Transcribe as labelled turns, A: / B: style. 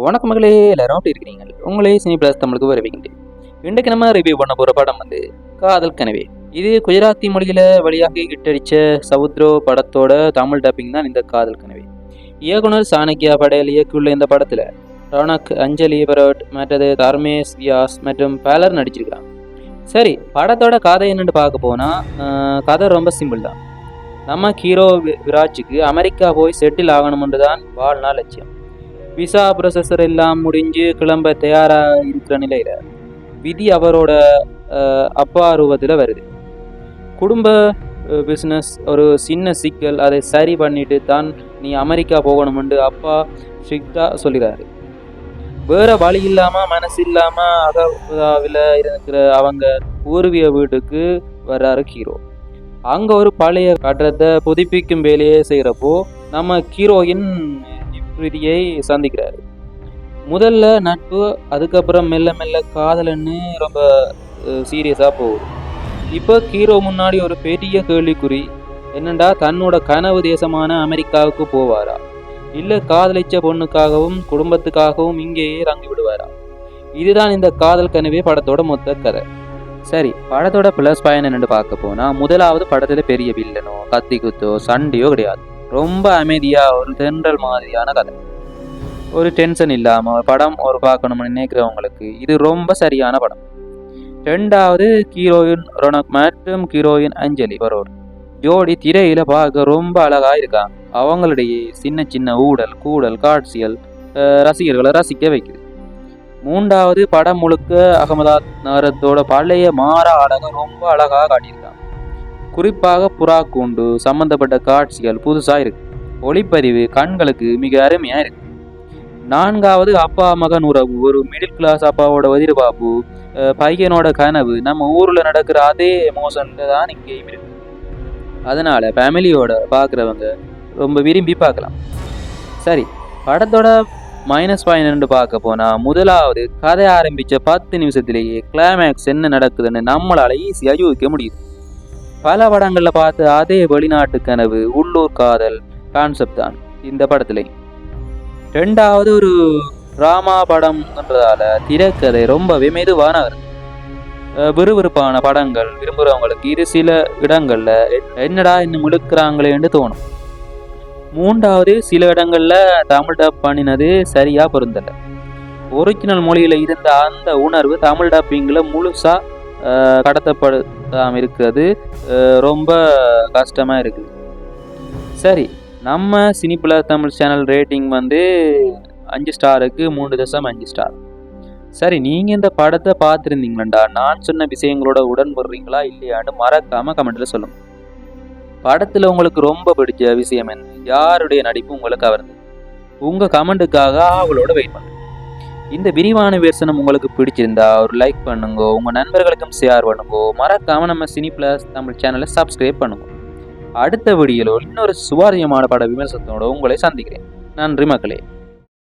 A: வணக்க மகளே எல்லாரும் அப்படி இருக்கிறீங்க? உங்களே சினி பிளஸ் தமிழுக்கு வரவேற்கின்றேன். இன்றைக்கு நம்ம ரிவ்யூ பண்ண போகிற படம் வந்து காதல் கனவே. இது குஜராத்தி மொழியில் வழியாக கிட்டடிச்ச சவுத்ரோ படத்தோட தமிழ் டப்பிங் தான் இந்த காதல் கனவே. இயக்குனர் சாணக்கியா படேல் இயக்கியுள்ள இந்த படத்தில் ரோனக் அஞ்சலி பரோட் மற்றது தர்மேஷ் வியாஸ் மற்றும் பலர் நடிச்சிருக்கிறாங்க. சரி படத்தோட கதை என்னென்னு பார்க்க போனால் கதை ரொம்ப சிம்பிள் தான். நம்ம ஹீரோ வி- விராஜுக்கு அமெரிக்கா போய் செட்டில் ஆகணும்னு தான் வாழ்நாள் லட்சியம். விசா ப்ரொசஸர் எல்லாம் முடிஞ்சு கிளம்ப தயாராக இருக்கிற நிலையில் விதி அவரோட அப்பா ரூபத்தில் வருது. குடும்ப பிஸ்னஸ் ஒரு சின்ன சிக்கல் அதை சரி பண்ணிட்டு தான் நீ அமெரிக்கா போகணும்னு அப்பா ஸ்ட்ரிக்டாக சொல்லிடுறாரு வேற வழி இல்லாமல் மனசு இல்லாமல் அகவில் இருக்கிற அவங்க பூர்வீக வீட்டுக்கு வர்றாரு ஹீரோ. அங்கே ஒரு பழைய கட்டடத்தை புதுப்பிக்கும் வேலையை செய்கிறப்போ நம்ம ஹீரோயின் பிரீதியை சந்திக்கிறாரு. முதல்ல நட்பு அதுக்கப்புறம் மெல்ல மெல்ல காதலன்னு ரொம்ப சீரியஸாக போகுது. இப்போ ஹீரோ முன்னாடி ஒரு பெரிய கேள்விக்குறி என்னண்டா தன்னோட கனவு தேசமான அமெரிக்காவுக்கு போவாரா? இல்லை காதலிச்ச பொண்ணுக்காகவும் குடும்பத்துக்காகவும் இங்கேயே இறங்கி விடுவாரா? இதுதான் இந்த காதல் கனவே படத்தோட மொத்த கதை. சரி படத்தோட ப்ளஸ் பாயிண்ட் என்னன்னு பார்க்க போனால் முதலாவது படத்தில் பெரிய வில்லனோ கத்தி குத்தோ சண்டையோ கிடையாது. ரொம்ப அமைதியாக ஒரு தென்றல் மாதிரியான கதை. ஒரு டென்ஷன் இல்லாமல் படம் ஒரு பார்க்கணும்னு நினைக்கிறவங்களுக்கு இது ரொம்ப சரியான படம். ரெண்டாவது ஹீரோயின் ரொனக் மற்றும் ஹீரோயின் அஞ்சலி வரோர் ஜோடி திரையில பார்க்க ரொம்ப அழகா இருக்காங்க அவங்களுடைய சின்ன சின்ன ஊடல் கூடல் காட்சிகள் ரசிகர்களை ரசிக்க வைக்குது. மூன்றாவது படம் முழுக்க அகமதாத் நகரத்தோட பழைய மாற அழகை ரொம்ப அழகாக காட்டியிருக்காங்க. குறிப்பாக புறா கூண்டு சம்பந்தப்பட்ட காட்சிகள் புதுசாக இருக்கு. ஒளிப்பதிவு கண்களுக்கு மிக அருமையாக இருக்கு. நான்காவது அப்பா மகன் உறவு. ஒரு மிடில் கிளாஸ் அப்பாவோட எதிர்பார்ப்பு பாபு பையனோட கனவு. நம்ம ஊரில் நடக்கிற அதே எமோஷனில் தான் இங்கேயும் இருக்கு. அதனால் ஃபேமிலியோட பார்க்குறவங்க ரொம்ப விரும்பி பார்க்கலாம் சரி படத்தோட மைனஸ் பாயிண்ட் பார்க்க போனால் முதலாவது கதை ஆரம்பித்த பத்து நிமிஷத்திலேயே கிளைமேக்ஸ் என்ன நடக்குதுன்னு நம்மளால் ஈஸியாக யூகிக்க முடியுது. பல படங்களில் பார்த்த அதே வெளிநாட்டு கனவு உள்ளூர் காதல் கான்செப்ட் தான். இந்த படத்துல. ரெண்டாவது ஒரு டிராமா படம்ன்றதால திரைக்கதை ரொம்பவே மெதுவான விறுவிறுப்பான படங்கள் விரும்புகிறவங்களுக்கு இது சில இடங்களில் என்னடா இன்னும் இழுக்கிறாங்களேன்னு தோணும். மூன்றாவது சில இடங்களில் தமிழ் டப் பண்ணினது சரியாக பொருந்தலை. ஒரிஜினல் மொழியில் இருந்த அந்த உணர்வு தமிழ் டப்பிங்கில் முழுசாக கடத்தப்படு இருக்கிறது ரொம்ப கஷ்டமாக இருக்குது. சரி நம்ம சினிப்புல தமிழ் சேனல் ரேட்டிங் வந்து அஞ்சு ஸ்டாருக்கு மூணு தசம் அஞ்சு ஸ்டார். சரி நீங்கள் இந்த படத்தை பார்த்துருந்தீங்களா நான் சொன்ன விஷயங்களோட உடன்படுறீங்களா? இல்லையான்னு மறக்காமல் கமெண்ட்டில் சொல்லுங்கள் படத்தில் உங்களுக்கு ரொம்ப பிடிச்ச விஷயம் என்ன? யாருடைய நடிப்பு உங்களை கவர்ந்து உங்கள் கமெண்ட்டுக்காக அவளோட வெயிட் பண்ணுங்க இந்த விரிவான விமர்சனம் உங்களுக்கு பிடிச்சிருந்தா ஒரு லைக் பண்ணுங்க உங்கள் நண்பர்களுக்கும் ஷேர் பண்ணுங்க. மறக்காமல் நம்ம சினி பிளஸ் தமிழ் சேனலை சப்ஸ்கிரைப் பண்ணுங்க. அடுத்த வீடியோவில் இன்னொரு சுவாரஸ்யமான பட விமர்சனத்தோட உங்களை சந்திக்கிறேன். நன்றி மக்களே.